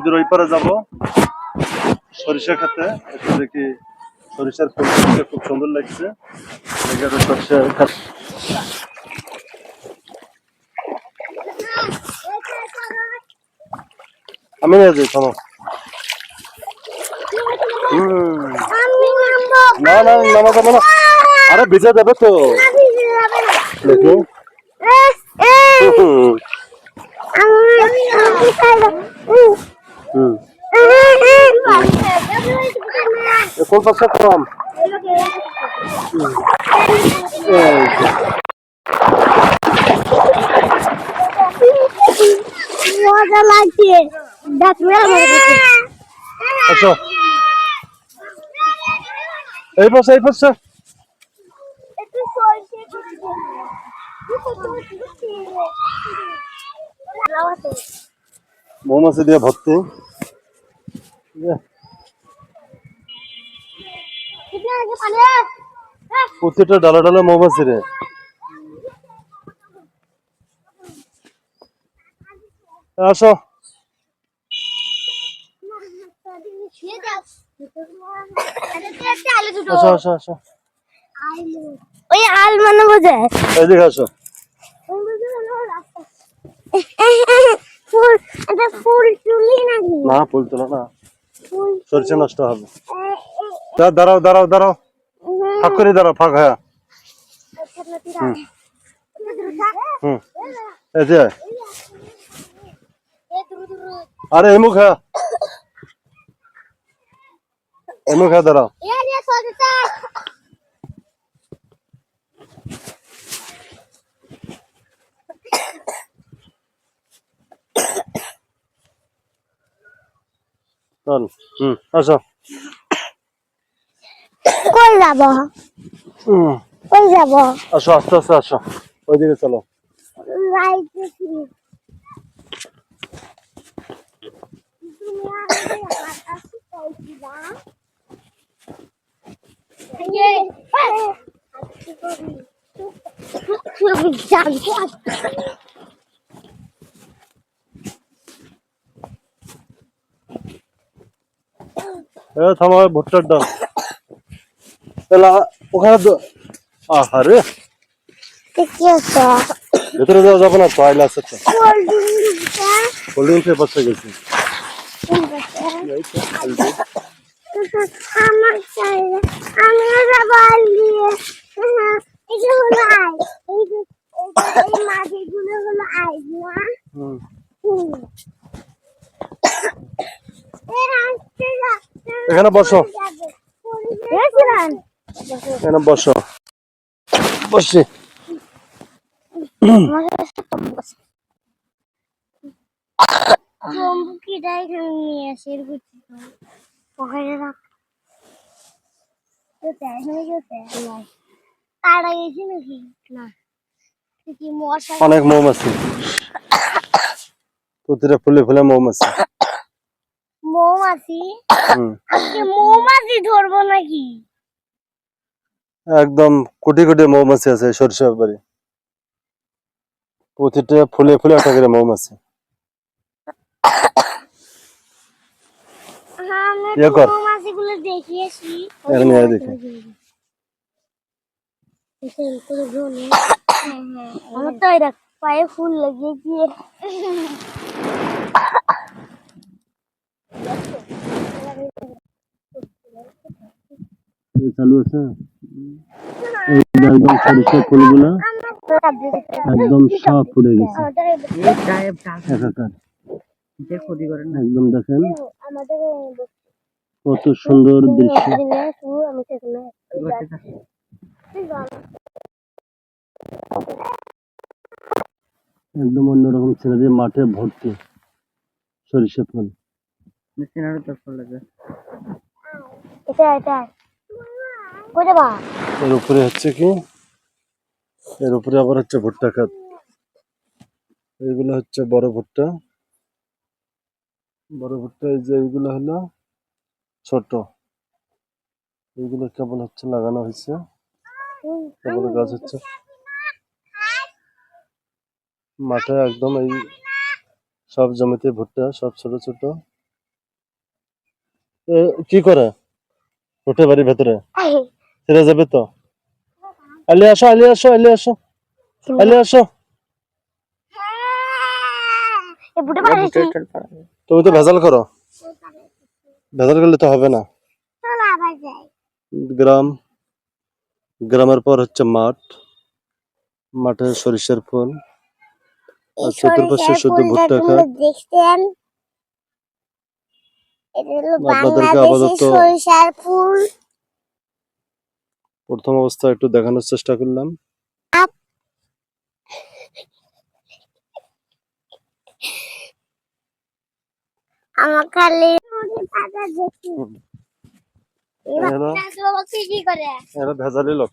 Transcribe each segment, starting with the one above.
নদীর ওই পারে যাব। সরিষা খেতে একটু দেখি সরিষার ফুলটা খুব সুন্দর লাগছে। দেখে সরিষা আমি নিয়ে যাই থামো। না না নামা যাবে না। আরে ভিজে যাবে তো। দেখি। হুম। হুম কোন পাশে কম। মজা লাগছে আচ্ছা এই পাশে এই পাশে। লাউ আছে। মৌমাছি দিয়ে ভর্তি। প্রতিটা ডালা ডালা মৌমাছি রে আসো। আসো আসো আসো ওই আল মানে বোঝায় এদিকে আসো ফুল এটা ফুল তুলি নাকি না ফুল তোলো না ফুল সরিষা নষ্ট হবে দা- দাঁড়াও দাঁড়াও দাঁড়াও ফাঁক করে দাঁড়াও ফাঁক হ্যাঁ হুম এই যে আরে এমুখ হ্যাঁ এমুখ হ্যাঁ দাঁড়াও চল হুম আসো। কই যাব? হুম। কই যাব? আসো আস্তে আস্তে আসো। ওইদিকে চলো। লাইতে এ থামো ওই ভুট্টার ডাল এলা ওখানে আহারে। ভেতরে যাওয়া যাবে না তো আইলা আছে তো। কোল্ড ড্রিঙ্কসের পাশে গেছি। এই মাটিগুলো হলো আইস না হুম হুম। এই রাস্তাটা এখানে বসো যাবে। গেছিলেন? এখানে বসো বসি চম্বুকিটা এখানে নিয়ে আসি এর গুছি পকেটে রাখ তো তাই হয়ে গেছে নাই তারা গেছি নাকি না তুই কি মশা অনেক মৌমাছি প্রতিটা ফুলে ফুলে মৌমাছি মৌমাছি আজকে মৌমাছি ধরবো নাকি? একদম কোটি কোটি মৌমাছি আছে সরিষা বাড়ি। প্রতিটা ফুলে ফুলে একটা করে মৌমাছি। হ্যাঁ ইয়ে কর। মৌমাছিগুলো দেখিয়েছি এখানে নিয়ে দেখি। আমার তো এরা পায়ে ফুল লাগিয়েছি। এই চালু আছে। এই একদম সরিষা ফুলগুলো একদম সব গেছে। একাকার। একদম দেখেন কত সুন্দর দৃশ্য। আমি সেখানে একদম অন্যরকম ছেলেদের মাঠে ভর্তি সরিষা ফুল। সিনারও তো লাগে এটা এটা। এর উপরে হচ্ছে কি? এর উপরে আবার হচ্ছে ভুট্টা খাত। এইগুলো হচ্ছে বড় ভুট্টা। বড় ভুট্টা এই যে এইগুলো হলো ছোট। এইগুলো কেবল হচ্ছে লাগানো হয়েছে। কেবল গাছ হচ্ছে। মাঠে একদম এই সব জমিতে ভুট্টা সব ছোট ছোট। এ, কি করে? উঠে বাড়ির ভেতরে? ছেড়ে যাবে তো? আলি আসো আলি আসো আলি আসো। আলি আসো। তুমি তো ভেজাল করো। ভেজাল করলে তো হবে না। গ্রাম। গ্রামের পর হচ্ছে মাঠ। মাঠে সরিষার ফুল। আর চতুর্পাশে শুধু ভুট্টা এটা আপনাদেরকে আপাতত- সরিষার ফুল। প্রথম অবস্থা একটু দেখানোর চেষ্টা করলাম। আমার খালি পাতা দেখি। এবার এরা লোকে কি করে? এরা ভেজালি লোক।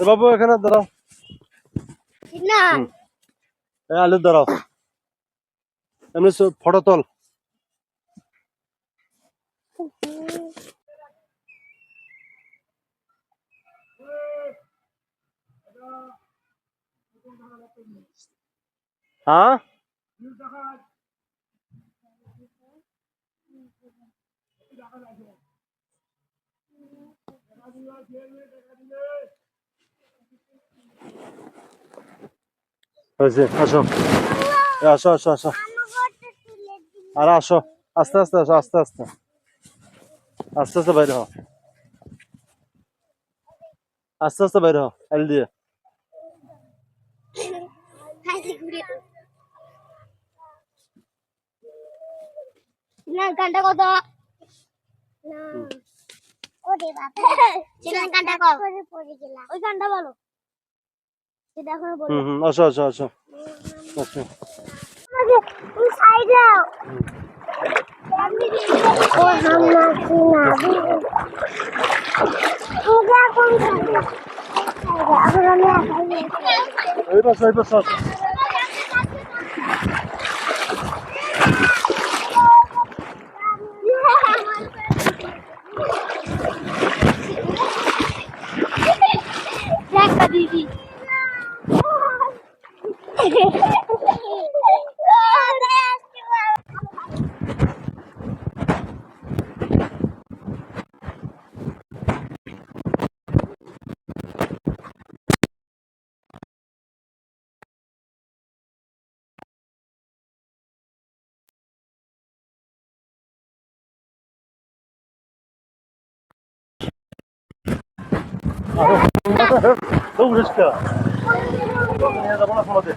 বাবু এখানে দাঁড়াও। না। এ আলু দাঁড়াও। এমনি ফটো তোল। হ্যাঁ? হয়েছে আসো। আসো আসো আসো। আর আসো আস্তে আস্তে আসো আস্তে আস্তে। আস্তে আস্তে বাইরে হও। আস্তে আস্তে বাইরে হও এল দিয়ে। গানটা কত ওরে বাবা গানটা কত পড়ে পড়ে গেলাম। ওই গানটা বলো। হুম হুম আসো আসো আসো। এই পাশে এই পাশে দেখা দিদি তো উড়িষ্যা নিয়ে যাব না তোমাদের